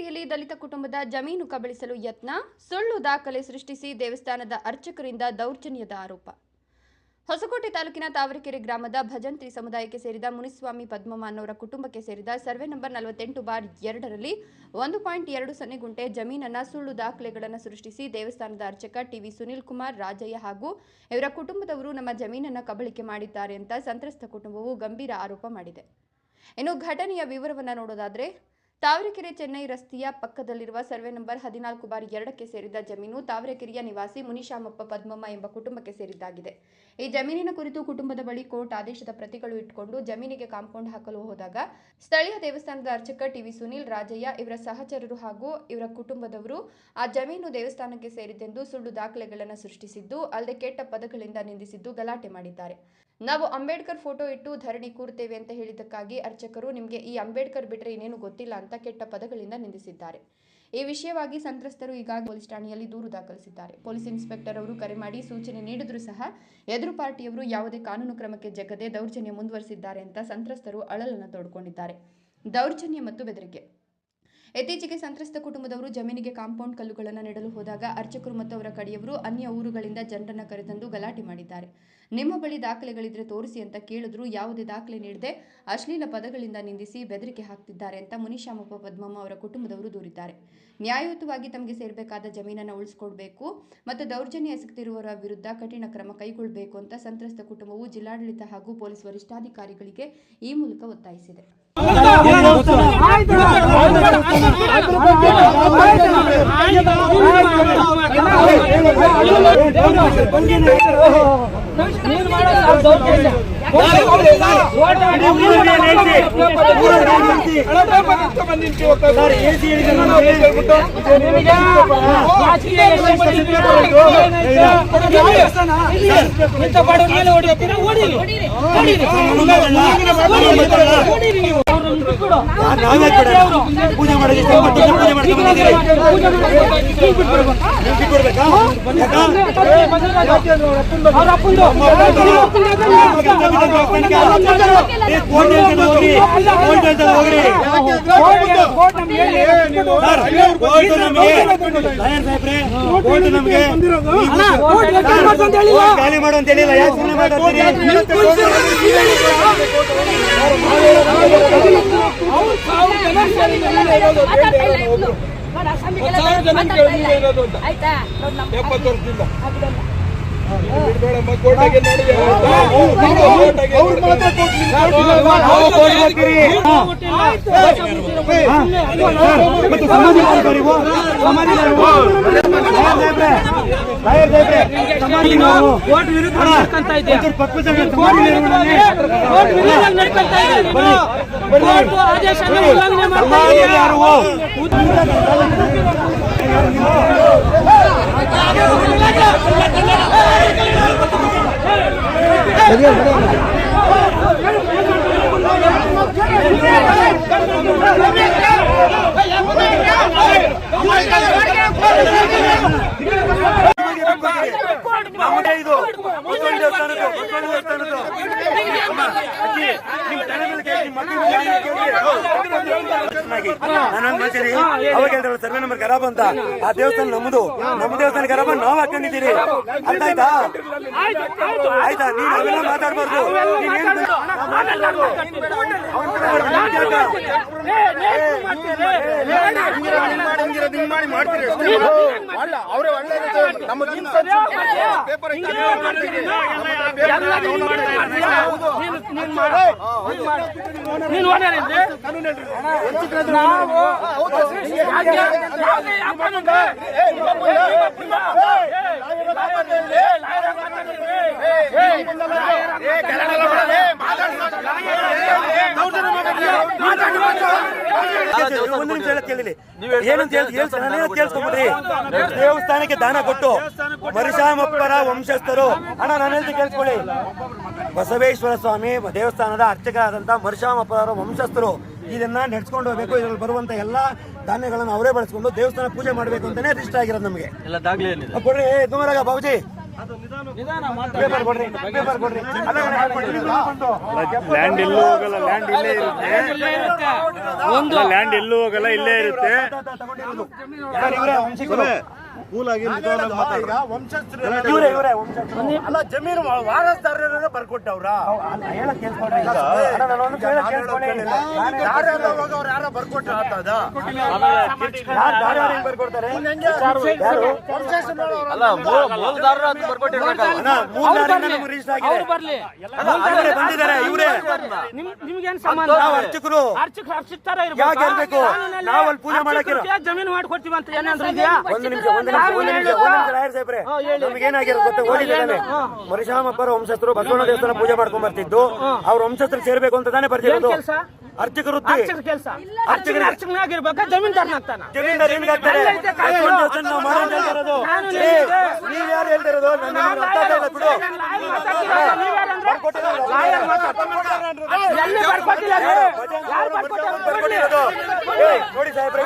ತಾವರೆಕೆರೆಯಲ್ಲಿ ದಲಿತ ಕುಟುಂಬದ ಜಮೀನು ಕಬಳಿಸಲು ಯತ್ನ, ಸುಳ್ಳು ದಾಖಲೆ ಸೃಷ್ಟಿಸಿ ದೇವಸ್ಥಾನದ ಅರ್ಚಕರಿಂದ ದೌರ್ಜನ್ಯದ ಆರೋಪ. ಹೊಸಕೋಟೆ ತಾಲೂಕಿನ ತಾವರೆಕೆರೆ ಗ್ರಾಮದ ಭಜಂತ್ರಿ ಸಮುದಾಯಕ್ಕೆ ಸೇರಿದ ಮುನಿಸ್ವಾಮಿ ಪದ್ಮಮ್ಮ ಅನ್ನೋರ ಕುಟುಂಬಕ್ಕೆ ಸೇರಿದ ಸರ್ವೆ ನಂಬರ್ ನಲವತ್ತೆಂಟು ಬಾರ್ ಎರಡರಲ್ಲಿ ಒಂದು ಪಾಯಿಂಟ್ ಎರಡು ಸೊನ್ನೆ ಗುಂಟೆ ಜಮೀನನ್ನ ಸುಳ್ಳು ದಾಖಲೆಗಳನ್ನು ಸೃಷ್ಟಿಸಿ ದೇವಸ್ಥಾನದ ಅರ್ಚಕ ಟಿವಿ ಸುನಿಲ್ ಕುಮಾರ್, ರಾಜಯ್ಯ ಹಾಗೂ ಇವರ ಕುಟುಂಬದವರು ನಮ್ಮ ಜಮೀನನ್ನ ಕಬಳಿಕೆ ಮಾಡಿದ್ದಾರೆ ಅಂತ ಸಂತ್ರಸ್ತ ಕುಟುಂಬವು ಗಂಭೀರ ಆರೋಪ ಮಾಡಿದೆ. ಇನ್ನು ಘಟನೆಯ ವಿವರವನ್ನು ನೋಡೋದಾದ್ರೆ ತಾವರೆಕೆರೆ ಚೆನ್ನೈ ರಸ್ತೆಯ ಪಕ್ಕದಲ್ಲಿರುವ ಸರ್ವೆ ನಂಬರ್ ಹದಿನಾಲ್ಕು ಬಾರಿ ಎರಡಕ್ಕೆ ಸೇರಿದ ಜಮೀನು ತಾವರೆಕೆರೆಯ ನಿವಾಸಿ ಮುನಿಶಾಮಪ್ಪ ಪದ್ಮಮ್ಮ ಎಂಬ ಕುಟುಂಬಕ್ಕೆ ಸೇರಿದ್ದಾಗಿದೆ. ಈ ಜಮೀನಿನ ಕುರಿತು ಕುಟುಂಬದ ಬಳಿ ಕೋರ್ಟ್ ಆದೇಶದ ಪ್ರತಿಗಳು ಇಟ್ಟುಕೊಂಡು ಜಮೀನಿಗೆ ಕಾಂಪೌಂಡ್ ಹಾಕಲು ಹೋದಾಗ ಸ್ಥಳೀಯ ದೇವಸ್ಥಾನದ ಅರ್ಚಕ ಟಿವಿ ಸುನೀಲ್ ರಾಜಯ್ಯ, ಇವರ ಸಹಚರರು ಹಾಗೂ ಇವರ ಕುಟುಂಬದವರು ಆ ಜಮೀನು ದೇವಸ್ಥಾನಕ್ಕೆ ಸೇರಿದ್ದೆಂದು ಸುಳ್ಳು ದಾಖಲೆಗಳನ್ನು ಸೃಷ್ಟಿಸಿದ್ದು, ಅಲ್ಲದೆ ಕೆಟ್ಟ ಪದಗಳಿಂದ ನಿಂದಿಸಿದ್ದು ಗಲಾಟೆ ಮಾಡಿದ್ದಾರೆ. ನಾವು ಅಂಬೇಡ್ಕರ್ ಫೋಟೋ ಇಟ್ಟು ಧರಣಿ ಕೂರ್ತೇವೆ ಅಂತ ಹೇಳಿದ್ದಕ್ಕಾಗಿ ಅರ್ಚಕರು ನಿಮಗೆ ಈ ಅಂಬೇಡ್ಕರ್ ಬಿಟ್ಟರೆ ಇನ್ನೇನು ಗೊತ್ತಿಲ್ಲ ಅಂತ ಕೆಟ್ಟ ಪದಗಳಿಂದ ನಿಂದಿಸಿದ್ದಾರೆ. ಈ ವಿಷಯವಾಗಿ ಸಂತ್ರಸ್ತರು ಈಗಾಗಲೇ ಪೊಲೀಸ್ ಠಾಣೆಯಲ್ಲಿ ದೂರು ದಾಖಲಿಸಿದ್ದಾರೆ. ಪೊಲೀಸ್ ಇನ್ಸ್ಪೆಕ್ಟರ್ ಅವರು ಕರೆ ಮಾಡಿ ಸೂಚನೆ ನೀಡಿದ್ರೂ ಸಹ ಎದುರು ಪಾರ್ಟಿಯವರು ಯಾವುದೇ ಕಾನೂನು ಕ್ರಮಕ್ಕೆ ಜಗದೆ ದೌರ್ಜನ್ಯ ಮುಂದುವರಿಸಿದ್ದಾರೆ ಅಂತ ಸಂತ್ರಸ್ತರು ಅಳಲನ್ನು ತೋಡ್ಕೊಂಡಿದ್ದಾರೆ. ದೌರ್ಜನ್ಯ ಮತ್ತು ಬೆದರಿಕೆ. ಇತ್ತೀಚೆಗೆ ಸಂತ್ರಸ್ತ ಕುಟುಂಬದವರು ಜಮೀನಿಗೆ ಕಾಂಪೌಂಡ್ ಕಲ್ಲುಗಳನ್ನು ನೆಡಲು ಹೋದಾಗ ಅರ್ಚಕರು ಮತ್ತು ಅವರ ಕಡೆಯವರು ಅನ್ಯ ಊರುಗಳಿಂದ ಜನರನ್ನು ಕರೆತಂದು ಗಲಾಟೆ ಮಾಡಿದ್ದಾರೆ. ನಿಮ್ಮ ಬಳಿ ದಾಖಲೆಗಳಿದ್ರೆ ತೋರಿಸಿ ಅಂತ ಕೇಳಿದ್ರು ಯಾವುದೇ ದಾಖಲೆ ನೀಡದೆ ಅಶ್ಲೀಲ ಪದಗಳಿಂದ ನಿಂದಿಸಿ ಬೆದರಿಕೆ ಹಾಕ್ತಿದ್ದಾರೆ ಅಂತ ಮುನಿಶಾಮಪ್ಪ ಪದ್ಮಮ್ಮ ಅವರ ಕುಟುಂಬದವರು ದೂರಿದ್ದಾರೆ. ನ್ಯಾಯಯುತವಾಗಿ ತಮಗೆ ಸೇರಬೇಕಾದ ಜಮೀನನ್ನು ಉಳಿಸ್ಕೊಡ್ಬೇಕು ಮತ್ತು ದೌರ್ಜನ್ಯ ಎಸಗುತ್ತಿರುವವರ ವಿರುದ್ಧ ಕಠಿಣ ಕ್ರಮ ಕೈಗೊಳ್ಳಬೇಕು ಅಂತ ಸಂತ್ರಸ್ತ ಕುಟುಂಬವು ಜಿಲ್ಲಾಡಳಿತ ಹಾಗೂ ಪೊಲೀಸ್ ವರಿಷ್ಠಾಧಿಕಾರಿಗಳಿಗೆ ಈ ಮೂಲಕ ಒತ್ತಾಯಿಸಿದೆ. ನಾವೇ ಕೊಡೋಣ. ಪೂಜೆ ಮಾಡೋಕೆ ಇಷ್ಟ ಪಟ್ಟು ಪೂಜೆ ಮಾಡ್ಕೊಂಡು ಬಂದಿದ್ದೀರಿ. ಬಿಟ್ಬಿಡ್ಬೇಕಾ? ಖಾಲಿ ಮಾಡು ಅಂತ ಹೇಳಿಲ್ಲ ಯಾಕೆ ಸುಮ್ಮನೆ ಮಾತಾಡ್ತೀರಿ ಆಯ್ತಾ? ಎಪ್ಪತ್ತು ವರ್ಷದಿಂದ. ಅದಲ್ಲ ಬಿಡ್ಬೇಡಮ್ಮ, ಕೋರ್ಟಾಗೆ ಮತ್ತೆ ಸಮಾಧಿ ನೀವು? ಸಮಾಧಿ ಸಮಾಧಿ ನಾವು. ಅಣ್ಣ, ಒಂಚೂರು ಪಕ್ಕ ಜಾಗ ಸಮಾಧಿ ನಿರ್ವಹಣೆ. ಬನ್ನಿ. ಸಮಾಧಿ ಯಾರು? ನಮ್ಮದೇ ಇದು ಬಸವಣ್ಣ ದೇವಸ್ಥಾನದ್ದು ಬಸವಣ್ಣ ದೇವಸ್ಥಾನದ್ದು ಅಮ್ಮ, ಅಜ್ಜಿ, ನಿಮ್ ತಲೆ ಮೇಲೆ ಕೈ ಇಟ್ಟು ಮಕ್ಕಳು ಕೇಳಿ, ಕೇಳಿ. ನಾನೊಂದ್ ಮಾತಾಡಿ ಅವಾಗ ಸರ್ವೆ ನಂಬರ್ ಅಂತ. ಆ ದೇವಸ್ಥಾನ ನಮ್ದು. ನಮ್ಮ ದೇವಸ್ಥಾನ ಖರಾಬ್, ನಾವ್ ಹಾಕೊಂಡಿದ್ದೀರಿ. ಅರ್ಥ ಆಯ್ತಾ ನೀನು ನೀನ್ ಅವೆಲ್ಲ ಮಾತಾಡ್ಬಾರ್ದು ನಾವು ಬರ್ಬೇಡ, ನಿನ್ ಜಾಗ. ಅವರೇ ಒಳ್ಳೆ ನಮಗಿಂತ ಪೇಪರ್ ನಿಮಿಷ ಹೇಳಕ್ ಕೇಳಿಲಿ. ಏನಂತ ಹೇಳಿ ಹೇಳ್- ನಾನೇನೋ ಕೇಳಿಸ್ಕೊಂಬಿಡ್ರಿ ದೇವಸ್ಥಾನಕ್ಕೆ ದಾನ ಕೊಟ್ಟು ಮರುಷಾಮಪ್ಪರ ವಂಶಸ್ಥರು. ಅಣ್ಣ ನಾನು ಹೇಳ್ತೀನಿ ಕೇಳಿಸ್ಕೊಳ್ಳಿ. ಬಸವೇಶ್ವರ ಸ್ವಾಮಿ ದೇವಸ್ಥಾನದ ಅರ್ಚಕರಾದಂತಹ ಮರುಷಾಮಪ್ಪರ ವಂಶಸ್ಥರು ಇದನ್ನ ನಡೆಸ್ಕೊಂಡು ಹೋಗ್ಬೇಕು. ಇದ್ರಲ್ಲಿ ಬರುವಂತ ಎಲ್ಲಾ ಧಾನ್ಯಗಳನ್ನು ಅವರೇ ಬಳಸ್ಕೊಂಡು ದೇವಸ್ಥಾನ ಪೂಜೆ ಮಾಡಬೇಕು ಅಂತಾನೆ ಇಷ್ಟ ಆಗಿರೋದು ನಮಗೆ. ಕೊಡ್ರಿ. ಬಾಬುಜಿ. ಲ್ಯಾಂಡ್ ಎಲ್ಲೂ ಹೋಗಲ್ಲ ಲ್ಯಾಂಡ್ ಇಲ್ಲೇ ಇರುತ್ತೆ ಒಂದು ಲ್ಯಾಂಡ್ ಎಲ್ಲೂ ಹೋಗಲ್ಲ ಇಲ್ಲೇ ಇರುತ್ತೆ ವಂಶಸ್ಥರು. ಅಲ್ಲ ಜಮೀನು ವಾರಸ್ದಾರರ ಬರ್ಕೊಟ್ಟವ್ರ? ಯಾರ ಬರ್ಕೊಟ್ರ ಬರ್ಕೊಡ್ತಾರೆ? ಅರ್ಚಕರು. ಅರ್ಚಕರು ಅರ್ಚಿಸ್ತಾರ ಯಾಕೆ ಇರ್ಬೇಕು? ನಾವು ಅಲ್ಲಿ ಪೂಜೆ ಮಾಡಕ್ಕೆ ಜಮೀನು ಮಾಡ್ಕೊಡ್ತೀವಿ ಅಂತ ಏನಾದ್ರು ಇದೆಯಾ? ಒಂದು ನಿಮಿಷ ಒಂದು ಮರಿಶಾಮಪ್ಪರ ವಂಶಸ್ಥರು ಬಸವಣ್ಣ ದೇವಸ್ಥಾನ ಪೂಜೆ ಮಾಡ್ಕೊಂಡ್ ಬರ್ತಿದ್ದು. ಅವ್ರ ವಂಶಸ್ಥರು ಸೇರ್ಬೇಕು ಅಂತ ತಾನೇ ಬರ್ತಿರೋದು? ಅರ್ಚಕ ವೃತ್ತಿ ಅರ್ಚಕರ ಕೆಲಸ. ಅರ್ಚಕರ ಅರ್ಚಕನಾಗಿರ್ಬೇಕಾ ಜಮೀನ್ದಾರನಾಗ್ತಾನ ಜಮೀನ್ದಾರ ಆಗ್ತಾರೆ ನಾವು ಯಾರು ಹೇಳ್ತಿರೋದು ಬಿಡು. ಎಲ್ಲಿ ಬರ್ಕೊಟ್ಟಿಲ್ಲ? ಯಾರು ನೋಡಿ ಸಾಹೇಬ್ರೆ.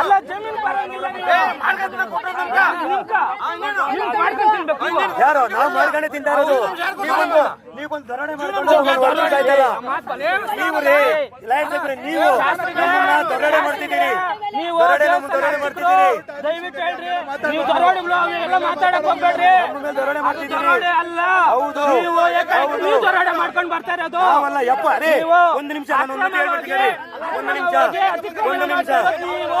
ಅಲ್ಲ ಜಮೀನು ಬರಂಗಿಲ್ಲ ನೀವು. ತಿನ್ಬೇಕು ನೀವು. ಮಾಡ್ಕೊಂಡೆ ತಿಂತಾ ಇರೋದು. ನೀವೊಂದು ನೀವೊಂದು ಧರಣಿ ಮಾಡ್ಕೊಂಡು. ನೀವು ರೀ ನೀವು ಮಾಡ್ತಿದ್ದೀರಿ. ನೀವು ದರೋಡೆ ಮಾಡ್ತಿದ್ದೀರಿ. ದಯವಿಟ್ಟು ಹೇಳ್ರಿ. ನೀವು ದರೋಡೆಗಳು ಅವೆಲ್ಲ ಮಾತಾಡಕ್ ಹೋಗ್ಬೇಡ್ರಿ. ನಮ್ಮ ಮೇಲೆ ದರೋಡೆ ಮಾಡ್ತಿದ್ದೀರಿ. ಅಲ್ಲ. ಹೌದು. ನೀವು ದರೋಡೆ ಮಾಡ್ಕೊಂಡು ಬರ್ತಾ ಇರೋದು. ಅಲ್ಲ ಯಪ್ಪ ರೇ ಒಂದು ನಿಮಿಷ ನಾನು ಒಂದು ಹೇಳ್ಬಿಡ್ತೀನಿ ಒಂದು ನಿಮಿಷ ಒಂದು ನಿಮಿಷ. ನೀವು